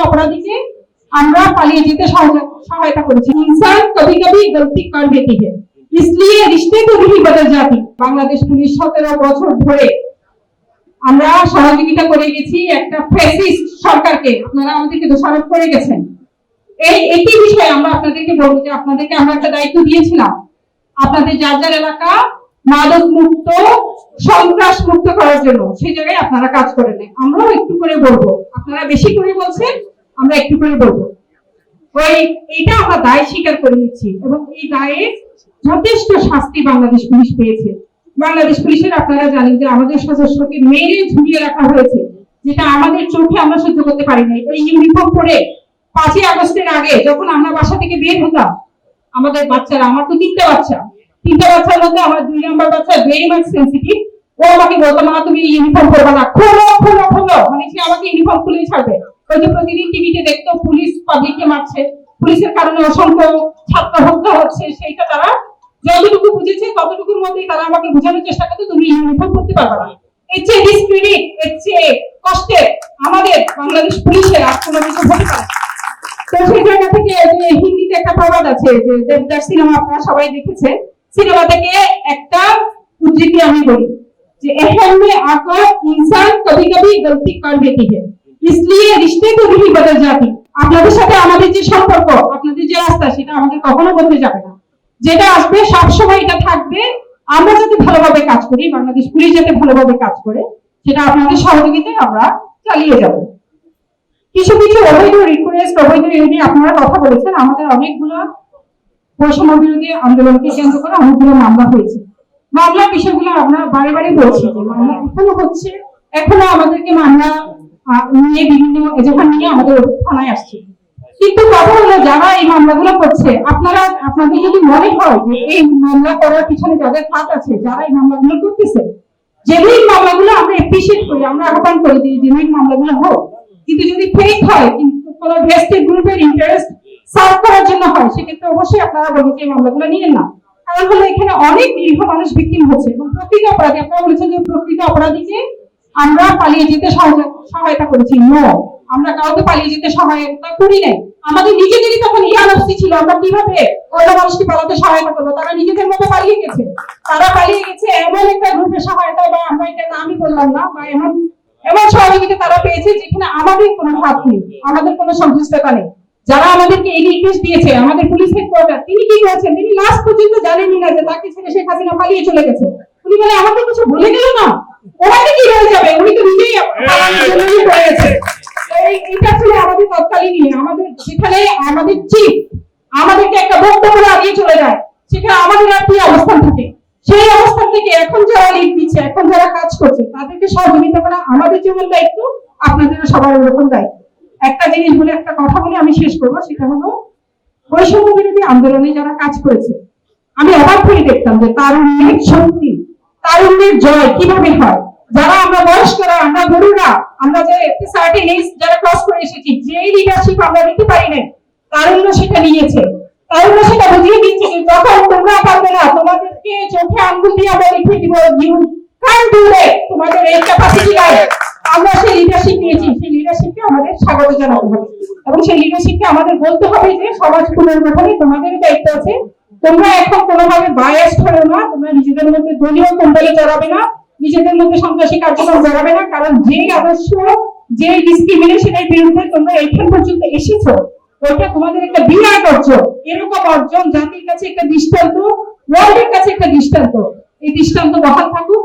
अपराधी के আমরা পালিয়ে যেতে সহায়- সহায়তা করেছি ইনসান কবি কবি গলতি কর দেতি है इसलिए रिश्ते को भी बदल जाती বাংলাদেশ পুলিশ সতেরো বছর ধরে আমরা সহযোগিতা করে গেছি একটা ফ্যাসিস্ট সরকারকে আপনারা আমাদেরকে দোষারোপ করে গেছেন এই একই বিষয়ে আমরা আপনাদেরকে বলবো যে আপনাদেরকে আমরা একটা দায়িত্ব দিয়েছিলাম আপনাদের যার যার এলাকা মাদক মুক্ত সন্ত্রাস মুক্ত করার জন্য সেই জায়গায় আপনারা কাজ করে নেন আমরাও একটু করে বলবো আপনারা বেশি করে বলছেন আমরা একটু করে বলব। ওই এটা আমরা দায় স্বীকার করে নিচ্ছি এবং এই দায়ে যথেষ্ট শাস্তি বাংলাদেশ পুলিশ পেয়েছে। বাংলাদেশ পুলিশের আপনারা জানেন যে আমাদের সদস্যকে মেরে ঝুলিয়ে রাখা হয়েছে, যেটা আমাদের চোখে আমরা সহ্য করতে পারি না এই ইউনিফর্ম পরে পাঁচই আগস্টের আগে যখন আমরা বাসা থেকে বের হতাম, আমাদের বাচ্চারা, আমার তো তিনটা বাচ্চা, তিনটা বাচ্চার মধ্যে আমার দুই নম্বর বাচ্চা ভেরি মাচ সেন্সিটিভ ও আমাকে বলতো, মা, তুমি ইউনিফর্ম পরবে না। খোলো খোলো খোলো। মানে সে আমাকে ইউনিফর্ম খুলেই ছাড়বে। ওই যে প্রতিদিন টিভিতে দেখতো পুলিশ পাবলিককে মারছে। পুলিশের কারণে অসংখ্য ছাত্র হচ্ছে, সেইটা তারা যতটুকু বুঝেছে, ততটুকুর মধ্যে তারা আমাকে বোঝানোর চেষ্টা করতো, তুমি ইউনিফর্ম করতে পারবে না। এর চেয়ে ডিসক্রিডিট এর চেয়ে কষ্টে আমাদের বাংলাদেশ পুলিশের আর কোনো কিছু হতে পারে তো সেই জায়গা থেকে যে হিন্দিতে একটা প্রবাদ আছে, যে দেবদার সিনেমা আপনারা সবাই দেখেছে, সিনেমা থেকে একটা উদ্ধৃতি আমি বলি, যে এহেন মে আকার ইনসান কবি কবি গলতি কর দেতি হ্যায় इसलिए रिश्ते को भी बदल जाती আপনাদের সাথে আমাদের যে সম্পর্ক আপনাদের যে রাস্তা সেটা আমাদের কখনো বদলে যাবে না যেটা আসবে সবসময় এটা থাকবে আমরা যাতে ভালোভাবে কাজ করি বাংলাদেশ পুলিশ যাতে ভালোভাবে কাজ করে সেটা আপনাদের সহযোগিতায় আমরা চালিয়ে যাবো কিছু কিছু অবৈধ রিকোয়েস্ট অবৈধ ইয়ে নিয়ে আপনারা কথা বলেছেন আমাদের অনেকগুলো বৈষম্য বিরোধী আন্দোলনকে কেন্দ্র করে অনেকগুলো মামলা হয়েছে মামলার বিষয়গুলো আমরা বারে বারে বলছি যে মামলা এখনো হচ্ছে এখনো আমাদেরকে মামলা আহ, নিয়ে বিভিন্ন এজেন্ট নিয়ে আমাদের থানায় আসছে কিন্তু কথা হলো যারা এই মামলাগুলো করছে, আপনারা, আপনাদের যদি মনে হয় যে এই মামলা করার পিছনে যাদের হাত আছে, যারা এই মামলাগুলো করতেছে জেনুইন মামলাগুলো আমরা এপ্রিসিয়েট করি, আমরা আহ্বান করি যে জেনুইন মামলাগুলো হোক। কিন্তু যদি ফেক হয়, কিন্তু কোনো ভেস্টেড গ্রুপের ইন্টারেস্ট সার্ভ করার জন্য হয়, সেক্ষেত্রে অবশ্যই আপনারা বলবেন যে এই মামলাগুলো নিয়েন না কারণ হলো এখানে অনেক নিরীহ মানুষ ভিকটিম হচ্ছে এবং প্রকৃত অপরাধী, আপনারা বলেছেন যে প্রকৃত অপরাধীকে আমরা পালিয়ে যেতে সহায়- সহায়তা করেছি। নো আমরা কাউকে পালিয়ে যেতে সহায়তা করি নাই। আমাদের নিজেদেরই তখন ইয়ানস্তি ছিল। আমরা কীভাবে অন্য মানুষকে পালাতে সহায়তা করব? তারা নিজেদের মতো পালিয়ে গেছে। তারা পালিয়ে গেছে এমন একটা গ্রুপের সহায়তা বা আমরা এটা নামই বললাম না, বা এমন এমন সহযোগিতা তারা পেয়েছে যেখানে আমাদের কোনো হাত নেই, আমাদের কোনো সংশ্লিষ্টতা নেই। যারা আমাদেরকে এই নির্দেশ দিয়েছে, আমাদের পুলিশ হেডকোয়ার্টার, তিনি কি করেছেন? তিনি লাস্ট পর্যন্ত জানেনই না যে তাকে ছেড়ে শেখ হাসিনা পালিয়ে চলে গেছে। উনি বলে, আমাকে কিছু বলে গেল না। ওনাকে কি হয়ে যাবে? উনি তো নিজেই পালানোর জন্যই পড়ে গেছে। এটা ছিল আমাদের তৎকালীন। আমাদের যেখানে আমাদের চিফ আমাদেরকে একটা বক্তব্য আগিয়ে চলে যায়। সেখানে আমাদের আর কি অবস্থান থাকে? সেই অবস্থান থেকে এখন যারা লিড দিচ্ছে এখন যারা কাজ করছে তাদেরকে সহযোগিতা করা আমাদের যেমন দায়িত্ব আপনাদেরও সবার ওরকম দায়িত্ব। একটা জিনিস বলে একটা কথা বলে আমি শেষ করব সেটা হলো বৈষম্য বিরোধী আন্দোলনে যারা কাজ করেছে আমি অবাক হয়ে দেখতাম যে তার অনেক শক্তি তারুণ্যের জয় কীভাবে হয়? যারা আমরা বয়স্করা, আমরা গরুরা, আমরা যে সার্টেন এজ যারা ক্রস করে এসেছি, যে লিডারশিপ আমরা নিতে পারি না তারুণ্য সেটা নিয়েছে। তারুণ্য সেটা বুঝিয়ে দিচ্ছে যখন তোমরা পারবে না, তোমাদেরকে চোখে আঙ্গুল দিয়ে আমরা লিখে দিব ইউ কান ডু তোমাদের এই ক্যাপাসিটি নাই। আমরা সেই লিডারশিপ নিয়েছি সেই লিডারশিপকে আমাদের স্বাগত জানাতে এবং সেই লিডারশিপকে আমাদের বলতে হবে যে সমাজ পুনর্গঠনে তোমাদের দায়িত্ব আছে। তোমরা এখন কোনোভাবে বায়াস করো না, তোমরা নিজেদের মধ্যে দলীয় কোম্পানি চালাবে না, নিজেদের মধ্যে সন্ত্রাসী কার্যক্রম চালাবে না, কারণ যে আদর্শ, যে ডিসক্রিমিনেশনের বিরুদ্ধে তোমরা এইখান পর্যন্ত এসেছ, ওইটা তোমাদের একটা বিরাট অর্জন। এরকম অর্জন জাতির কাছে একটা দৃষ্টান্ত ওয়ার্ল্ডের কাছে একটা দৃষ্টান্ত। এই দৃষ্টান্ত বহাল থাকুক।